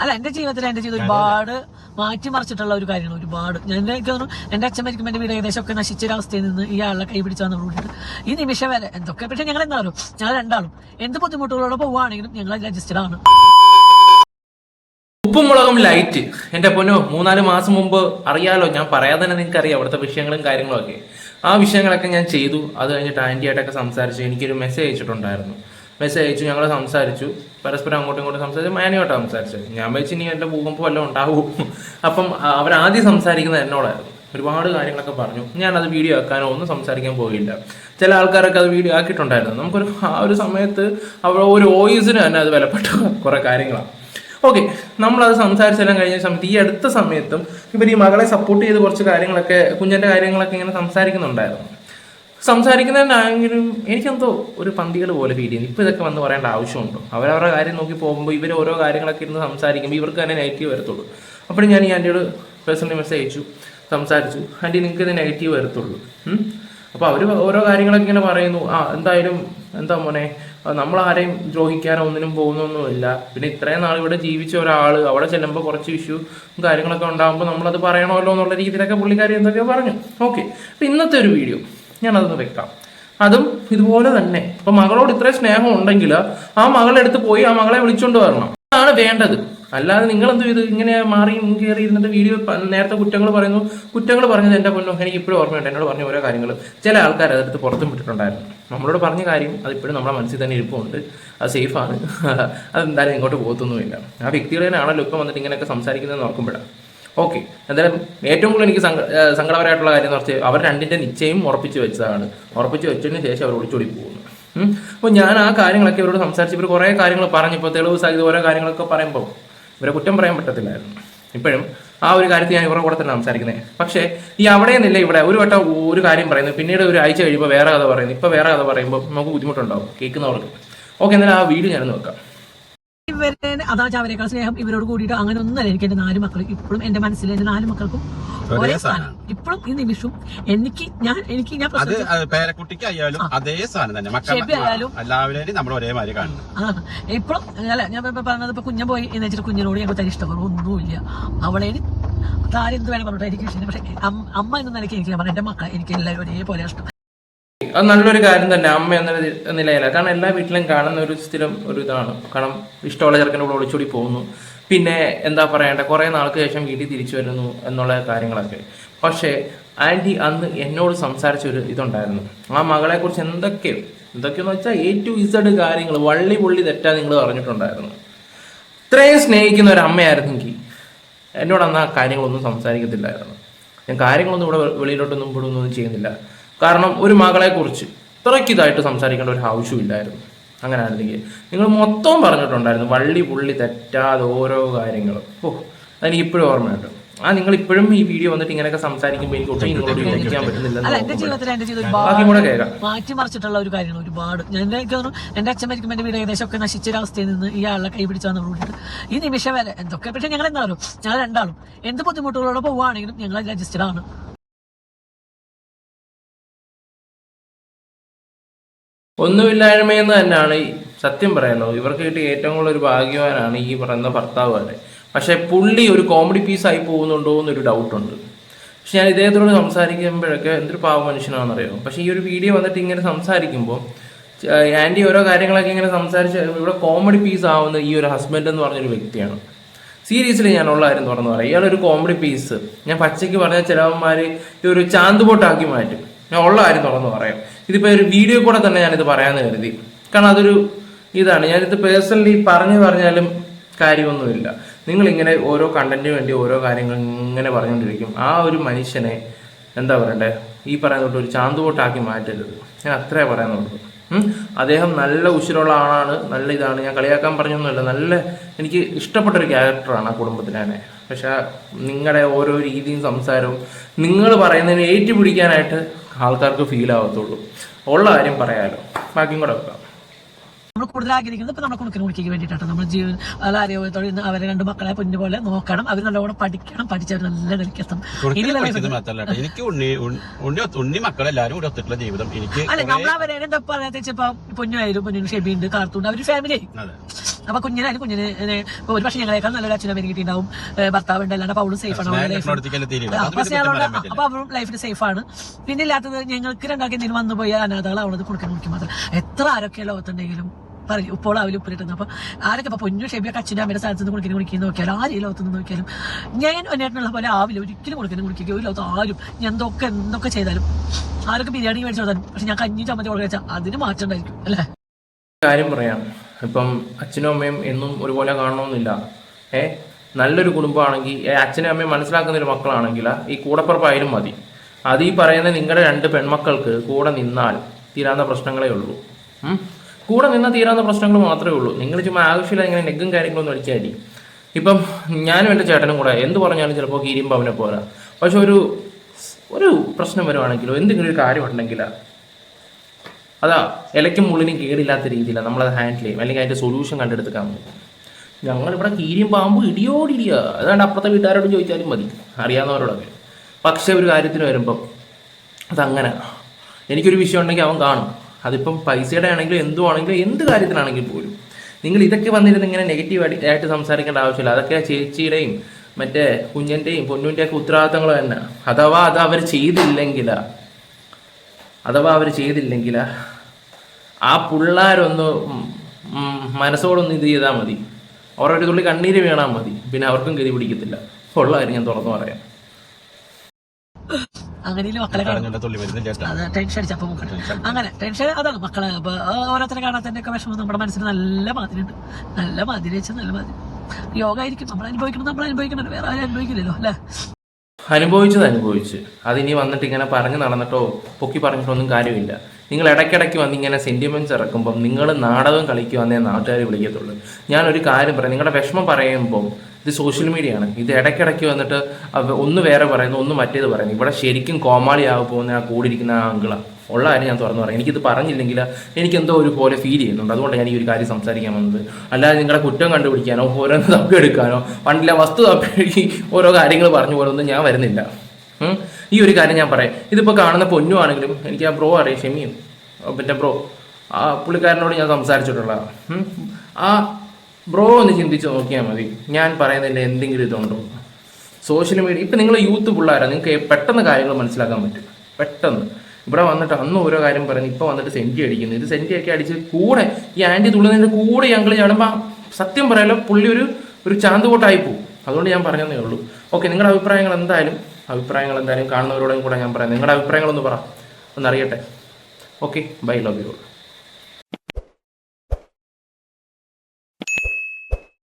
അല്ല എന്റെ ജീവിതത്തിൽ എന്റെ ജീവിതം ഒരുപാട് മാറ്റിമറിച്ചിട്ടുള്ള ഒരു കാര്യമാണ് ഒരുപാട്. ഞാൻ എനിക്ക് തോന്നുന്നു എന്റെ അച്ഛൻ മരിക്കുമ്പോൾ എന്റെ വീട് ഏകദേശം ഒക്കെ നശിച്ചൊരവസ്ഥയിൽ നിന്ന് ഈ ആളെ കൈ പിടിച്ചു വന്ന കൂടിയിട്ട് ഈ നിമിഷം വരെ എന്തൊക്കെ പക്ഷെ ഞങ്ങൾ എന്താണോ ഞങ്ങൾ രണ്ടാളും എന്ത് ബുദ്ധിമുട്ടുകളോടെ പോവുകയാണെങ്കിലും ഞങ്ങൾ രജിസ്റ്റർ ആണ്. ഉപ്പും മുളകും ലൈറ്റ് എന്റെ പൊന്നോ മൂന്നാൽ മാസം മുമ്പ് അറിയാലോ ഞാൻ പറയാതെ തന്നെ നിങ്ങൾക്ക് അറിയാം അവിടുത്തെ വിഷയങ്ങളും കാര്യങ്ങളും ഒക്കെ. ആ വിഷയങ്ങളൊക്കെ ഞാൻ ചെയ്തു. അത് കഴിഞ്ഞിട്ട് ആന്റിയായിട്ടൊക്കെ സംസാരിച്ചു എനിക്കൊരു മെസ്സേജ് അയച്ചിട്ടുണ്ടായിരുന്നു. മെസ്സേജ് അയച്ചു ഞങ്ങൾ സംസാരിച്ചു. പരസ്പരം അങ്ങോട്ടും ഇങ്ങോട്ടും സംസാരിച്ചു. മാനുമായിട്ടാണ് സംസാരിച്ചത് ഞാൻ വെച്ച് ഇനി എന്റെ ഭൂകമ്പം വല്ലതും ഉണ്ടാവും. അപ്പം അവരാദ്യം സംസാരിക്കുന്നത് എന്നോടായിരുന്നു. ഒരുപാട് കാര്യങ്ങളൊക്കെ പറഞ്ഞു. ഞാൻ അത് വീഡിയോ ആക്കാനോ ഒന്നും സംസാരിക്കാൻ പോയില്ല. ചില ആൾക്കാരൊക്കെ അത് വീഡിയോ ആക്കിയിട്ടുണ്ടായിരുന്നു. നമുക്കൊരു ആ ഒരു സമയത്ത് അവിടെ ഒരു വോയിസിന് തന്നെ അത് വിലപ്പെട്ട. കുറേ കാര്യങ്ങളാണ് ഓക്കെ നമ്മളത് സംസാരിച്ചെല്ലാം കഴിഞ്ഞ സമയത്ത് ഈ അടുത്ത സമയത്തും ഇവർ ഈ മകളെ സപ്പോർട്ട് ചെയ്ത് കുറച്ച് കാര്യങ്ങളൊക്കെ കുഞ്ഞിന്റെ കാര്യങ്ങളൊക്കെ ഇങ്ങനെ സംസാരിക്കുന്നുണ്ടായിരുന്നു. സംസാരിക്കുന്നതിനാണെങ്കിലും എനിക്കെന്തോ ഒരു പന്തികൾ പോലെ ഫീൽ ചെയ്യുന്നു. ഇപ്പൊ ഇതൊക്കെ വന്ന് പറയേണ്ട ആവശ്യമുണ്ടോ. അവരവരുടെ കാര്യം നോക്കി പോകുമ്പോൾ ഇവർ ഓരോ കാര്യങ്ങളൊക്കെ ഇരുന്ന് സംസാരിക്കുമ്പോൾ ഇവർക്ക് തന്നെ നെഗറ്റീവ് വരത്തുള്ളൂ. അപ്പോൾ ഞാൻ ഈ ആന്റിയോട് പേഴ്സണലി മെസ്സേജ് അയച്ചു സംസാരിച്ചു. ആന്റി നിങ്ങൾക്ക് ഇത് നെഗറ്റീവ് വരത്തുള്ളൂ. അപ്പോൾ അവർ ഓരോ കാര്യങ്ങളൊക്കെ ഇങ്ങനെ പറയുന്നു. ആ എന്തായാലും എന്താ മോനെ നമ്മൾ ആരെയും ദ്രോഹിക്കാനോ ഒന്നിനും പോകുന്നൊന്നുമില്ല. പിന്നെ ഇത്രയും നാൾ ഇവിടെ ജീവിച്ച ഒരാൾ അവിടെ ചെല്ലുമ്പോൾ കുറച്ച് ഇഷ്യൂ കാര്യങ്ങളൊക്കെ ഉണ്ടാകുമ്പോൾ നമ്മളത് പറയണമല്ലോ എന്നുള്ള രീതിയിലൊക്കെ പുള്ളിക്കാരി എന്തൊക്കെയോ പറഞ്ഞു. ഓക്കെ അപ്പം ഇന്നത്തെ ഒരു വീഡിയോ ഞാനതൊന്ന് വെക്കാം. അതും ഇതുപോലെ തന്നെ. ഇപ്പൊ മകളോട് ഇത്രയും സ്നേഹം ഉണ്ടെങ്കിൽ ആ മകളെടുത്ത് പോയി ആ മകളെ വിളിച്ചുകൊണ്ട് വരണം. അതാണ് വേണ്ടത്. അല്ലാതെ നിങ്ങൾ എന്ത് ഇത് ഇങ്ങനെ മാറി കയറി ഇരുന്നിട്ട് വീഡിയോ നേരത്തെ കുറ്റങ്ങൾ പറയുന്നു. കുറ്റങ്ങൾ പറഞ്ഞത് എന്റെ പൊന്നോ? എനിക്ക് ഇപ്പോഴും ഓർമ്മയുണ്ട്. എന്നോട് പറഞ്ഞ ഓരോ കാര്യങ്ങൾ ചില ആൾക്കാർ അതെടുത്ത് പുറത്തും വിട്ടിട്ടുണ്ടായിരുന്നു. നമ്മളോട് പറഞ്ഞ കാര്യം അത് ഇപ്പോഴും നമ്മുടെ മനസ്സിൽ തന്നെ ഇരിപ്പുണ്ട്. അത് സേഫാണ്. അതെന്തായാലും ഇങ്ങോട്ട് പോകത്തൊന്നുമില്ല. ആ വ്യക്തികൾ ആണല്ലോ ഇപ്പം വന്നിട്ട് ഇങ്ങനെയൊക്കെ സംസാരിക്കുന്നത് ഓർക്കുമ്പോഴാണ്. ഓക്കെ എന്തായാലും ഏറ്റവും കൂടുതൽ എനിക്ക് സങ്ക- സങ്കടപരമായിട്ടുള്ള കാര്യം എന്ന് പറഞ്ഞാൽ അവർ രണ്ടിന്റെ നിശ്ചയം ഉറപ്പിച്ച് വെച്ചതാണ്. ഉറപ്പിച്ച് വെച്ചതിന് ശേഷം അവർ ഒളിച്ചോടി പോകുന്നു അപ്പോൾ ഞാൻ ആ കാര്യങ്ങളൊക്കെ ഇവരോട് സംസാരിച്ച് ഇവർ കുറേ കാര്യങ്ങൾ പറഞ്ഞപ്പോൾ തെളിവ് സാധ്യത ഓരോ കാര്യങ്ങളൊക്കെ പറയുമ്പോൾ ഇവരെ കുറ്റം പറയാൻ പറ്റത്തില്ലായിരുന്നു. ഇപ്പോഴും ആ ഒരു കാര്യത്തിൽ ഞാൻ ഇവരുടെ കൂടെ തന്നെ സംസാരിക്കുന്നത് പക്ഷേ ഈ അവിടെ നിന്നില്ല ഇവിടെ. ഒരു വട്ടം ഒരു കാര്യം പറയുന്നു. പിന്നീട് ഒരു ആഴ്ച കഴിയുമ്പോൾ വേറെ കഥ പറയുന്നു. ഇപ്പോൾ വേറെ കഥ പറയുമ്പോൾ നമുക്ക് ബുദ്ധിമുട്ടുണ്ടാവും കേൾക്കുന്നവർക്ക്. ഓക്കെ എന്നാലും ആ വീഡിയോ ഞാനൊന്ന് വെക്കാം. ഇവരെ അതാ അവരെക്കാൾ സ്നേഹം ഇവരോട് കൂടിയിട്ട് അങ്ങനെ ഒന്നല്ല എനിക്ക് എന്റെ നാല് മക്കൾ ഇപ്പോഴും എന്റെ മനസ്സിൽ എന്റെ നാല് മക്കൾക്കും ഒരേ സ്ഥാനം. ഇപ്പോഴും ഈ നിമിഷം എനിക്ക് ഞാൻ എനിക്ക് ഞാൻ അത് പേരക്കുട്ടിക്ക് ആയാലും അതേ സ്ഥാനം തന്നെ. എല്ലാവരെയും നമ്മൾ കാണുന്നു. ഇപ്പോഴും അല്ല ഞാൻ പറഞ്ഞത് ഇപ്പൊ കുഞ്ഞൻ പോയി എന്ന് വെച്ചിട്ട് കുഞ്ഞിനോട് ഞങ്ങൾ തരി ഇഷ്ടപ്പെടും ഒന്നുമില്ല. അവളെ താരെന്ത് വേണം പറഞ്ഞിട്ട് എനിക്ക് പക്ഷേ അമ്മ എന്ന നിലയ്ക്ക് എനിക്ക് ഞാൻ പറഞ്ഞു എന്റെ മക്കൾ എനിക്ക് എല്ലാവരും ഒരേപോലെ ഇഷ്ടം. അത് നല്ലൊരു കാര്യം തന്നെ അമ്മ എന്ന നിലയില. കാരണം എല്ലാ വീട്ടിലും കാണുന്ന ഒരു സ്ഥിരം ഒരു ഇതാണ്. കാരണം ഇഷ്ടമുള്ള ചെറുക്കന്റെ കൂടെ ഒളിച്ചോടി പോകുന്നു. പിന്നെ എന്താ പറയണ്ട കുറേ നാൾക്ക് ശേഷം വീട്ടിൽ തിരിച്ചു വരുന്നു എന്നുള്ള കാര്യങ്ങളൊക്കെ. പക്ഷേ ആന്റി അന്ന് എന്നോട് സംസാരിച്ച ഒരു ഇതുണ്ടായിരുന്നു. ആ മകളെ കുറിച്ച് എന്തൊക്കെ എന്തൊക്കെയെന്ന് വെച്ചാൽ എ ടു ഇസഡ് കാര്യങ്ങൾ വള്ളി പുള്ളി തെറ്റാ നിങ്ങൾ പറഞ്ഞിട്ടുണ്ടായിരുന്നു. ഇത്രയും സ്നേഹിക്കുന്ന ഒരു അമ്മയായിരുന്നെങ്കിൽ എന്നോട് അന്ന് ആ കാര്യങ്ങളൊന്നും സംസാരിക്കത്തില്ലായിരുന്നു. ഞാൻ കാര്യങ്ങളൊന്നും ഇവിടെ വെളിയിലോട്ടൊന്നും ഇവിടെ ഒന്നും ചെയ്യുന്നില്ല. കാരണം ഒരു മകളെക്കുറിച്ച് ഇത്രയ്ക്ക് ഇതായിട്ട് സംസാരിക്കേണ്ട ഒരു ആവശ്യമില്ലായിരുന്നു. അങ്ങനെ ആയിരുന്നെങ്കിൽ നിങ്ങൾ മൊത്തം പറഞ്ഞിട്ടുണ്ടായിരുന്നു വള്ളി പുള്ളി തെറ്റാതെ ഓരോ കാര്യങ്ങളും ഓ അതെനിക്ക് ഇപ്പോഴും ഓർമ്മയുണ്ട്. ആ നിങ്ങൾ ഇപ്പോഴും ഈ വീഡിയോ വന്നിട്ട് ഇങ്ങനെയൊക്കെ സംസാരിക്കുമ്പോൾ എനിക്ക് ഒട്ടും നിങ്ങളോട് യോജിക്കാൻ അല്ല പറ്റുന്നില്ല ബാക്കി കൂടെ കേൾക്കാം. മാറ്റി മറിച്ചിട്ടുള്ള ഒരു കാര്യമാണ് ഒരുപാട്. ഞാൻ തോന്നുന്നു എന്റെ അച്ഛൻ മരിക്കുമ്പോൾ എന്റെ വീട് ഏകദേശം ഒക്കെ നശിച്ചൊരവസ്ഥയിൽ നിന്ന് ഈ ആളെ കൈ പിടിച്ചു വന്നു കൂടിയിട്ട് ഈ നിമിഷം വരെ എന്തൊക്കെ പക്ഷേ ഞങ്ങൾ എന്തായാലും ഞങ്ങൾ രണ്ടാളും എന്ത് ബുദ്ധിമുട്ടുകളോടെ പോവുകയാണെങ്കിലും ഞങ്ങൾ രജിസ്റ്റർ ആണ്. ഒന്നുമില്ലായ്മയെന്ന് തന്നെയാണ് സത്യം പറയാലോ ഇവർക്ക് കിട്ടിയ ഏറ്റവും കൂടുതൽ ഒരു ഭാഗ്യവാനാണ് ഈ പറയുന്ന ഭർത്താവ് വരെ പക്ഷെ പുള്ളി ഒരു കോമഡി പീസായി പോകുന്നുണ്ടോ എന്നൊരു ഡൗട്ടുണ്ട് പക്ഷെ ഞാൻ ഇദ്ദേഹത്തോട് സംസാരിക്കുമ്പോഴൊക്കെ എന്തൊരു പാവ മനുഷ്യനാണെന്നറിയോ? പക്ഷെ ഈ ഒരു വീഡിയോ വന്നിട്ട് ഇങ്ങനെ സംസാരിക്കുമ്പോൾ ആന്റി ഓരോ കാര്യങ്ങളൊക്കെ ഇങ്ങനെ സംസാരിച്ച് ഇവിടെ കോമഡി പീസ് ആവുന്ന ഈ ഒരു ഹസ്ബൻഡ് എന്ന് പറഞ്ഞൊരു വ്യക്തിയാണ്. സീരീസിൽ ഞാൻ ഉള്ള കാര്യം തുറന്നു പറയാം. ഇയാളൊരു കോമഡി പീസ് ഞാൻ പച്ചയ്ക്ക് പറഞ്ഞ ചിലവന്മാർ ഈ ഒരു ചാന്ത് ബോട്ടാക്കി മാറ്റും. ഞാൻ ഉള്ള കാര്യം തുറന്ന് പറയാം. ഇതിപ്പോ ഒരു വീഡിയോ കൂടെ തന്നെ ഞാനിത് പറയാന്ന് കരുതി. കാരണം അതൊരു ഇതാണ്. ഞാനിത് പേഴ്സണലി പറഞ്ഞു പറഞ്ഞാലും കാര്യമൊന്നുമില്ല. നിങ്ങൾ ഇങ്ങനെ ഓരോ കണ്ടന്റിന് വേണ്ടി ഓരോ കാര്യങ്ങൾ ഇങ്ങനെ പറഞ്ഞുകൊണ്ടിരിക്കും ആ ഒരു മനുഷ്യനെ എന്താ പറയണ്ടേ? ഈ പറയുന്ന ഒരു ചാന്തുപോട്ടാക്കി മാറ്റരുത്. ഞാൻ അത്രേ പറയാൻ ഉം. അദ്ദേഹം നല്ല ഉശിരുള്ള ആളാണ്. നല്ല ഇതാണ്. ഞാൻ കളിയാക്കാൻ പറഞ്ഞൊന്നുമില്ല. നല്ല എനിക്ക് ഇഷ്ടപ്പെട്ട ഒരു ക്യാരക്ടറാണ് ആ കുടുംബത്തിനെ പക്ഷേ നിങ്ങളുടെ ഓരോ രീതിയും സംസാരവും നിങ്ങൾ പറയുന്നതിന് ഏറ്റുപിടിക്കാനായിട്ട് ആൾക്കാർക്ക് ഫീൽ ആവത്തുള്ളൂ. ഉള്ള കാര്യം പറയാലോ. ബാക്കിയും കൂടെ വെക്കാം. നമ്മൾ കൂടുതൽ ആഗ്രഹിക്കുന്നത് ഇപ്പൊ നമ്മുടെ കുണക്കിന് കുണിക്ക് വേണ്ടിയിട്ടാണ് നമ്മൾ ജീവൻ ആരോഗ്യത്തോടെ ഇന്ന് അവരെ രണ്ട് മക്കളെ പൊന്നു പോലെ നോക്കണം. അവർ നല്ലവണ്ണം പഠിക്കണം. പഠിച്ചവർ നല്ല മാത്രല്ല എനിക്ക് ഉണ്ണി മക്കളെല്ലാരും കൂടെ ഒത്തിട്ടുള്ള ജീവിതം. എനിക്ക് അല്ലെ നമ്മൾ അവരെ എന്താ പറയാ വെച്ചപ്പോ പൊന്നു ആയാലും പൊന്നു ഷെബിയുണ്ട് കാർത്തുണ്ട് അവർ ഫാമിലി അപ്പൊ കുഞ്ഞിനായാലും കുഞ്ഞിനെ ഇപ്പൊ ഒരു പക്ഷേ ഞങ്ങളെക്കാൾ നല്ലൊരു അച്ഛനും കിട്ടിണ്ടാവും കിട്ടിയിട്ടുണ്ടാവും. ഭർത്താവ് ഉണ്ട് അല്ലാണ്ട് പൗളും സേഫ് ആണ്. അപ്പൊ അവരും ലൈഫിൽ സേഫ് ആണ്. പിന്നെ ഇല്ലാത്തത് ഞങ്ങൾക്ക് രണ്ടാക്കി എന്തെങ്കിലും വന്നു പോയ അനാഥകളാവുന്നത് കൊടുക്കാൻ കുടിക്കും മാത്രം. എത്ര ആരൊക്കെ ലോകത്തുണ്ടെങ്കിലും പറയും ഇപ്പോൾ അവൽ ഉപ്പിലിട്ടുന്നു അപ്പൊ ആരൊക്കെ ഇപ്പോൾ പൊന്നു ഷെബിയൊക്കെ അച്ഛന്റെ അമ്മയുടെ സ്ഥലത്ത് നിന്ന് കുടിക്കുന്ന കുടിക്കുന്ന നോക്കിയാലും ആര് ഈ ലോകത്ത് നോക്കിയാലും ഞാൻ ഒന്നേട്ടനുള്ള പോലെ ആവില്ല ഒരിക്കലും കൊടുക്കുന്ന കുളിക്കുകയോ ഒരു ലോകത്ത് ആരും ഞാൻ എന്തൊക്കെ എന്തൊക്കെ ചെയ്താലും ആരൊക്കെ ബിരിയാണി മേടിച്ചു കൊടുത്താലും പക്ഷെ ഞാൻ കഞ്ഞി ചമ്മന്തി കൊടുക്കുക വെച്ചാൽ അതിന് മാറ്റം ഉണ്ടായിരിക്കും അല്ലേ? കാര്യം പറയാം. ഇപ്പം അച്ഛനും അമ്മയും എന്നും ഒരുപോലെ കാണണമെന്നില്ല ഏ? നല്ലൊരു കുടുംബമാണെങ്കിൽ അച്ഛനും അമ്മയും മനസ്സിലാക്കുന്ന ഒരു മക്കളാണെങ്കിൽ ഈ കൂടപ്പുറപ്പായാലും മതി. അത് ഈ പറയുന്ന നിങ്ങളുടെ രണ്ട് പെൺമക്കൾക്ക് കൂടെ നിന്നാൽ തീരാവുന്ന പ്രശ്നങ്ങളേ ഉള്ളൂ? കൂടെ നിന്ന് തീരാവുന്ന പ്രശ്നങ്ങൾ മാത്രമേ ഉള്ളൂ. നിങ്ങൾ ചുമ്മാ ആവശ്യമില്ല ഇങ്ങനെ നെഗും കാര്യങ്ങളൊന്നും അടിച്ചാൽ ഇപ്പം ഞാനും എന്റെ ചേട്ടനും കൂടെ എന്ത് പറഞ്ഞാലും ചിലപ്പോൾ കീരിയുമ്പോൾ അവനെ പോരാ. പക്ഷെ ഒരു ഒരു പ്രശ്നം വരുവാണെങ്കിലോ എന്തെങ്കിലും ഒരു കാര്യം ഉണ്ടെങ്കിലാ. അതാ ഇലയ്ക്കും മുള്ളിനും കേടില്ലാത്ത രീതിയിലാണ് നമ്മളത് ഹാൻഡിൽ ചെയ്യും. അല്ലെങ്കിൽ അതിന്റെ സൊല്യൂഷൻ കണ്ടെടുക്കാൻ പറ്റും. ഞങ്ങളിവിടെ കീരിയും പാമ്പും ഇടിയോടിടിയ അതാണ്ട് അപ്പുറത്തെ വീട്ടുകാരോട് ചോദിച്ചാലും മതി. അറിയാവുന്നവരോടൊക്കെ. പക്ഷേ ഒരു കാര്യത്തിന് വരുമ്പം അതങ്ങനെ. എനിക്കൊരു വിഷയം ഉണ്ടെങ്കിൽ അവൻ കാണും. അതിപ്പം പൈസയുടെ ആണെങ്കിലും എന്തുവാണെങ്കിലും എന്ത് കാര്യത്തിനാണെങ്കിൽ പോലും. നിങ്ങൾ ഇതൊക്കെ വന്നിരുന്ന് ഇങ്ങനെ നെഗറ്റീവ് ആയിട്ട് സംസാരിക്കേണ്ട ആവശ്യമില്ല. അതൊക്കെ ചേച്ചിയുടെയും മറ്റേ കുഞ്ഞിന്റെയും പൊന്നുവിന്റെയൊക്കെ ഉത്തരവാദിത്തങ്ങൾ തന്നെ. അഥവാ അത് അവർ ചെയ്തില്ലെങ്കിൽ അഥവാ അവർ ചെയ്തില്ലെങ്കിൽ ആ പിള്ളേരൊന്ന് മനസ്സോടൊന്ന് ഇത് ചെയ്താൽ മതി. അവരൊരു തുള്ളി കണ്ണീര് വീണാൽ മതി. പിന്നെ അവർക്കും ഗതി പിടിക്കത്തില്ല. ഉള്ള കാര്യം ഞാൻ തുറന്നു പറയാം. അങ്ങനെ മക്കളെ ടെൻഷൻ അടിച്ചപ്പോ അങ്ങനെ ടെൻഷൻ അതാണ് മക്കളെ ഓരോരുത്തരെ കാണാത്തതിന്റെ ഒക്കെ വിഷമം. നമ്മുടെ മനസ്സിന് നല്ല മാതിരിയുണ്ട് നല്ല മാതിരി വെച്ചാൽ നല്ല മാതിരി. യോഗ ആയിരിക്കും. നമ്മൾ അനുഭവിക്കണം നമ്മൾ അനുഭവിക്കണം വേറെ ആരും അനുഭവിക്കില്ലല്ലോ അല്ലേ? അനുഭവിച്ചത് അനുഭവിച്ച്. അതിനി വന്നിട്ട് ഇങ്ങനെ പറഞ്ഞു നടന്നിട്ടോ പൊക്കി പറഞ്ഞിട്ടോ ഒന്നും കാര്യമില്ല. നിങ്ങൾ ഇടയ്ക്കിടയ്ക്ക് വന്ന് ഇങ്ങനെ സെന്റിമെന്റ്സ് ഇറക്കുമ്പം നിങ്ങൾ നാടകം കളിക്കുവാന്നേ നാട്ടുകാർ വിളിക്കത്തുള്ളൂ. ഞാനൊരു കാര്യം പറയാം. നിങ്ങളുടെ വിഷമം പറയുമ്പം ഇത് സോഷ്യൽ മീഡിയ ആണ്. ഇത് ഇടയ്ക്കിടയ്ക്ക് വന്നിട്ട് ഒന്ന് വേറെ പറയുന്നു ഒന്ന് മറ്റേത് പറയുന്നു. ഇവിടെ ശരിക്കും കോമാളിയാകെ പോകുന്ന ആ കൂടിയിരിക്കുന്ന ആ അങ്കിളാണ് ഉള്ള കാര്യം ഞാൻ തുറന്നു പറയാം. എനിക്കിത് പറഞ്ഞില്ലെങ്കിൽ എനിക്ക് എന്തോ ഒരു പോലെ ഫീൽ ചെയ്യുന്നുണ്ട്. അതുകൊണ്ട് ഞാൻ ഈ ഒരു കാര്യം സംസാരിക്കാൻ വന്നത്. അല്ലാതെ നിങ്ങളുടെ കുറ്റം കണ്ടുപിടിക്കാനോ ഓരോന്ന് തപ്പിയെടുക്കാനോ പണ്ടില്ല വസ്തു തപ്പി ഓരോ കാര്യങ്ങൾ പറഞ്ഞു പോലൊന്നും ഞാൻ വരുന്നില്ല. ഈ ഒരു കാര്യം ഞാൻ പറയാം. ഇതിപ്പോൾ കാണുന്ന പൊന്നു ആണെങ്കിലും എനിക്ക് ആ ബ്രോ അറിയാം ഷെമിയും ആ പിന്നെ ബ്രോ ആ പുള്ളിക്കാരനോട് ഞാൻ സംസാരിച്ചിട്ടുള്ള ആ ബ്രോ ഒന്ന് ചിന്തിച്ച് നോക്കിയാൽ മതി. ഞാൻ പറയുന്നതിന്റെ എന്തെങ്കിലും ഇതുണ്ടോ? സോഷ്യൽ മീഡിയ ഇപ്പം നിങ്ങൾ യൂത്ത് പിള്ളേരാണ് നിങ്ങൾക്ക് പെട്ടെന്ന് കാര്യങ്ങൾ മനസ്സിലാക്കാൻ പറ്റും. പെട്ടെന്ന്. ഇവിടെ വന്നിട്ട് അന്ന് ഓരോ കാര്യം പറയുന്നു ഇപ്പോൾ വന്നിട്ട് സെന്റി അടിക്കുന്നു. ഇത് സെന്റി ഒക്കെ അടിച്ച് കൂടെ ഈ ആന്റി തുള്ളുന്നതിന്റെ കൂടെ ഞങ്ങൾ ചാടുമ്പോൾ സത്യം പറയാലോ പുള്ളി ഒരു ഒരു ചാന്ത് ചാന്തുകൊട്ടായി പോകും അതുകൊണ്ട് ഞാൻ പറഞ്ഞതേ ഉള്ളൂ. ഓക്കെ നിങ്ങളുടെ അഭിപ്രായങ്ങൾ എന്തായാലും അഭിപ്രായങ്ങൾ എന്തായാലും കാണുന്നവരോടും കൂടെ ഞാൻ പറയാം നിങ്ങളുടെ അഭിപ്രായങ്ങളൊന്ന് പറ. ഒന്നറിയട്ടെ. Okay bye love you